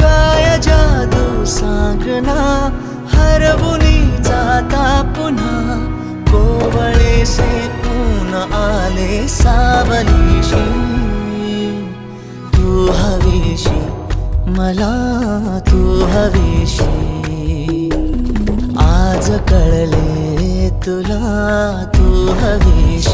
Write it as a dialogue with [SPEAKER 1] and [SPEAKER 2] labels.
[SPEAKER 1] काय जादू सांगना हरवली जाता पुन्हा. कोवळे से पून आले तू हवेशी मला तू हवेशी. आज कळले तुला तू हवेशी.